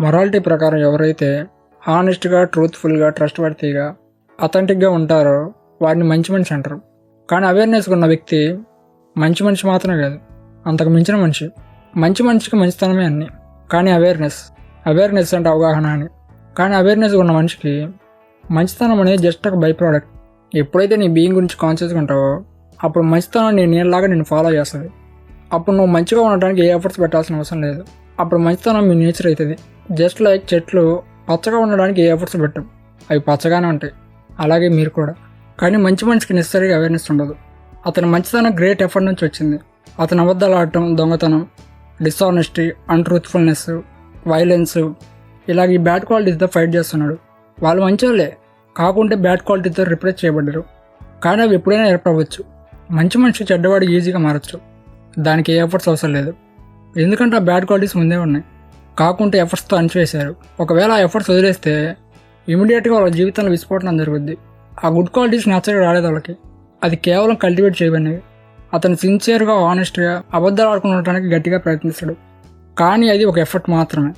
Morality ప్రకారం ఎవరైతే హానెస్ట్గా ట్రూత్ఫుల్గా ట్రస్ట్ వర్తీగా అథెంటిక్గా ఉంటారో వారిని మంచి మనిషి అంటారు. కానీ అవేర్నెస్ ఉన్న వ్యక్తి మంచి మనిషి మాత్రమే కాదు అంతకు మించిన మనిషి. మంచి మనిషికి మంచితనమే అన్ని. కానీ అవేర్నెస్ అవేర్నెస్ అంటే అవగాహన అని. కానీ అవేర్నెస్ ఉన్న మనిషికి మంచితనం అనేది జస్ట్ ఒక బై ప్రోడక్ట్ ఎప్పుడైతే నీ బీయింగ్ గురించి కాన్షియస్గా ఉంటావో అప్పుడు మంచితనం నేను నీళ్ళలాగా నేను ఫాలో చేస్తుంది. అప్పుడు నువ్వు మంచిగా ఉండడానికి ఏ ఎఫర్ట్స్ పెట్టాల్సిన అవసరం లేదు. అప్పుడు మంచితనం మీ నేచర్ అవుతుంది. జస్ట్ లైక్ చెట్లు పచ్చగా ఉండడానికి ఏ ఎఫర్ట్స్ పెట్టం. అవి పచ్చగానే ఉంటాయి. అలాగే మీరు కూడా. కానీ మంచి మనిషికి నెసరీగా అవేర్నెస్ ఉండదు. అతని మంచితనం గ్రేట్ ఎఫర్ట్ నుంచి వచ్చింది. అతను అబద్ధాలు ఆడటం దొంగతనం డిస్ఆనెస్టీ అన్ట్రూత్ఫుల్నెస్ వైలెన్స్ ఇలాగ ఈ బ్యాడ్ క్వాలిటీతో ఫైట్ చేస్తున్నాడు. వాళ్ళు మంచోళ్ళే. కాకుంటే బ్యాడ్ క్వాలిటీతో రిప్లేస్ చేయబడ్డారు. కానీ అవి ఎప్పుడైనా ఏర్పడవచ్చు. మంచి మనిషి చెడ్డవాడు ఈజీగా మారచ్చు. దానికి ఏ ఎఫర్ట్స్ అవసరం లేదు. ఎందుకంటే ఆ బ్యాడ్ క్వాలిటీస్ ముందే ఉన్నాయి. కాకుంటే ఎఫర్ట్స్తో అణచివేశారు. ఒకవేళ ఆ ఎఫర్ట్స్ వదిలేస్తే ఇమీడియట్గా వాళ్ళ జీవితంలో విస్ఫోటనం జరుగుద్ది. ఆ గుడ్ క్వాలిటీస్ నేచురల్గా రాలేదు వాళ్ళకి. అది కేవలం కల్టివేట్ చేయబడినవి. అతను సిన్సియర్గా ఆనెస్ట్గా అబద్ధాలు ఆడుకుండటానికి గట్టిగా ప్రయత్నిస్తాడు. కానీ అది ఒక ఎఫర్ట్ మాత్రమే.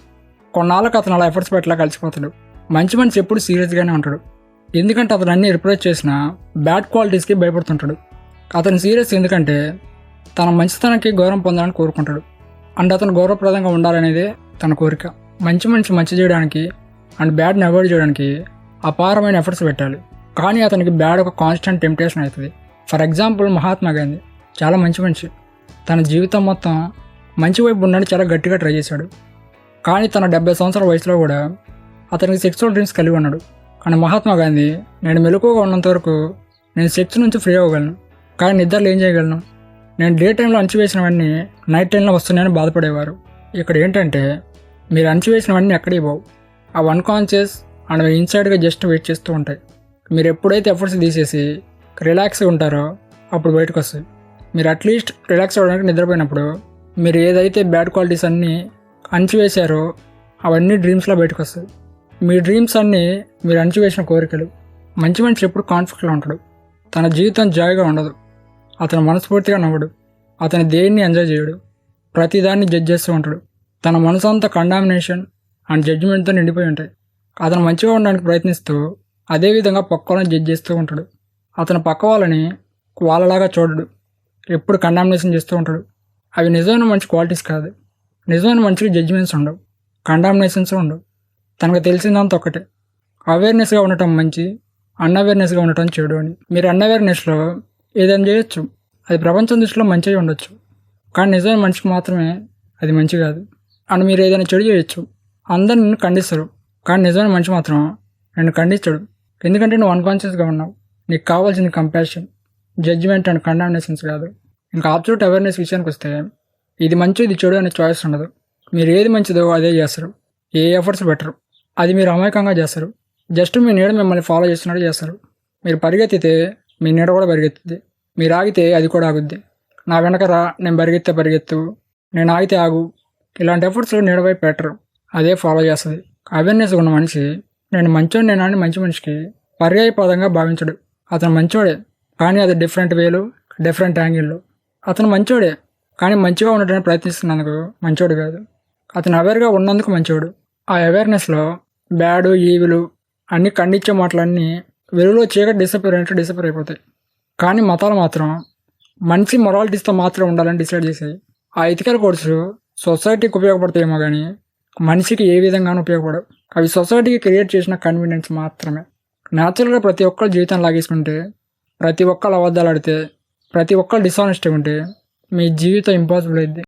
కొన్నాళ్ళకి అతను అలా ఎఫర్ట్స్ పెట్టలా కలిసిపోతాడు. మంచి మనిషి ఎప్పుడు సీరియస్గానే ఉంటాడు. ఎందుకంటే అతను అన్ని రిప్లేస్ చేసిన బ్యాడ్ క్వాలిటీస్కి భయపడుతుంటాడు. అతను సీరియస్ ఎందుకంటే తన మంచితనానికి గౌరవం పొందాలని కోరుకుంటాడు. అండ్ అతను గౌరవప్రదంగా ఉండాలనేదే తన కోరిక. మంచి మనిషి మంచి చేయడానికి అండ్ బ్యాడ్ని అవాయిడ్ చేయడానికి అపారమైన ఎఫర్ట్స్ పెట్టాలి. కానీ అతనికి బ్యాడ్ ఒక కాన్స్టెంట్ టెంప్టేషన్ అవుతుంది. ఫర్ ఎగ్జాంపుల్ మహాత్మా గాంధీ చాలా మంచి మనిషి. తన జీవితం మొత్తం మంచి వైపు ఉండడానికి చాలా గట్టిగా ట్రై చేశాడు. కానీ తన డెబ్బై సంవత్సరాల వయసులో కూడా అతనికి సెక్సువల్ డ్రీమ్స్ కలిగి ఉన్నాడు. కానీ మహాత్మా గాంధీ నేను మెలకువగా ఉన్నంత వరకు నేను సెక్స్ నుంచి ఫ్రీ అవ్వగలను. కానీ నిద్రలు ఏం చేయగలను. నేను డే టైంలో అణచివేసినవన్నీ నైట్ టైంలో వస్తున్నాయని బాధపడేవారు. ఇక్కడ ఏంటంటే మీరు అణచివేసినవన్నీ ఎక్కడికి పోవు. ఆ అన్కాన్షియస్ అండ్ ఇన్సైడ్గా జస్ట్ వెయిట్ చేస్తూ ఉంటాయి. మీరు ఎప్పుడైతే ఎఫర్ట్స్ తీసేసి రిలాక్స్గా ఉంటారో అప్పుడు బయటకు వస్తాయి. మీరు అట్లీస్ట్ రిలాక్స్ అవ్వడానికి నిద్రపోయినప్పుడు మీరు ఏదైతే బ్యాడ్ క్వాలిటీస్ అన్నీ అణచివేశారో అవన్నీ డ్రీమ్స్లో బయటకు వస్తాయి. మీ డ్రీమ్స్ అన్నీ మీరు అణచివేసిన కోరికలు. మంచి మనిషి ఎప్పుడు కాన్ఫ్లిక్ట్లో ఉంటాడు. తన జీవితం జాయిగా ఉండదు. అతను మనస్ఫూర్తిగా నవ్వడు. అతను దేన్ని ఎంజాయ్ చేయడు. ప్రతిదాన్ని జడ్జ్ చేస్తూ ఉంటాడు. తన మనసు అంతా కండామినేషన్ అండ్ జడ్జిమెంట్తో నిండిపోయి ఉంటాయి. అతను మంచిగా ఉండడానికి ప్రయత్నిస్తూ అదేవిధంగా పక్క వాళ్ళని జడ్జ్ చేస్తూ ఉంటాడు. అతను పక్క వాళ్ళని వాళ్ళలాగా చూడడు. ఎప్పుడు కండామినేషన్ చేస్తూ ఉంటాడు. అవి నిజమైన మంచి క్వాలిటీస్ కాదు. నిజమైన మంచికి జడ్జిమెంట్స్ ఉండవు. కండామినేషన్స్ ఉండవు. తనకు తెలిసిందంత ఒకటే అవేర్నెస్గా ఉండటం మంచి అన్అవేర్నెస్గా ఉండటం చెడు అని. మీరు అన్అవేర్నెస్లో ఏదైనా చేయొచ్చు. అది ప్రపంచం దృష్టిలో మంచిగా ఉండొచ్చు. కానీ నిజమైన మనిషికి మాత్రమే అది మంచి కాదు. అండ్ మీరు ఏదైనా చెడు చేయొచ్చు. అందరు నిన్ను ఖండిస్తారు. కానీ నిజమైన మనిషి మాత్రం నన్ను ఖండించడు ఎందుకంటే నువ్వు అన్కాన్షియస్గా ఉన్నావు. నీకు కావాల్సింది కంపాషన్ జడ్జిమెంట్ అండ్ కండామినేషన్స్ కాదు. ఇంకా అబ్సల్యూట్ అవేర్నెస్ విషయానికి వస్తే ఇది మంచి ఇది చెడు అనే చాయిస్ ఉండదు. మీరు ఏది మంచిదో అదే చేస్తారు. ఏ ఎఫర్ట్స్ బెటర్ అది మీరు అమాయకంగా చేస్తారు. జస్ట్ మీ నీడ మిమ్మల్ని ఫాలో చేస్తున్నట్టు చేస్తారు. మీరు పరిగెత్తితే మీ నీడ కూడా పరిగెత్తుద్ది. మీరు ఆగితే అది కూడా ఆగుద్ది. నా వెనక రా నేను పరిగెత్తే పరిగెత్తు. నేను ఆగితే ఆగు. ఇలాంటి ఎఫర్ట్స్ నీడవైపు పెట్టరు. అదే ఫాలో చేస్తుంది. అవేర్నెస్ ఉన్న మనిషి నేను మంచోడు నేను అని మంచి మనిషికి పర్యాయపదంగా భావించడు. అతను మంచోడే కానీ అది డిఫరెంట్ వేలు డిఫరెంట్ యాంగిల్లో అతను మంచోడే కానీ మంచిగా ఉండడానికి ప్రయత్నిస్తున్నందుకు మంచోడు కాదు. అతను అవేర్గా ఉన్నందుకు మంచోడు. ఆ అవేర్నెస్లో బ్యాడ్ ఈవిలు అన్ని ఖండించే మాటలన్నీ వెలుగులో చీకటి డిసపేర్ అంటే డిసపేర్ అయిపోతాయి. కానీ మతాలు మాత్రం మనిషి మొరాలిటీస్తో మాత్రం ఉండాలని డిసైడ్ చేసాయి. ఆ ఎథికల్ కోర్సు సొసైటీకి ఉపయోగపడతాయేమో కానీ మనిషికి ఏ విధంగానూ ఉపయోగపడవు అవి సొసైటీకి క్రియేట్ చేసిన కన్వీనియన్స్ మాత్రమే. న్యాచురల్గా ప్రతి ఒక్కరు జీవితం లాగేసుకుంటే ప్రతి ఒక్కరు అబద్ధాలు ఆడితే ప్రతి ఒక్కరు డిసానెస్టీ ఉంటే మీ జీవితం ఇంపాసిబుల్ అయింది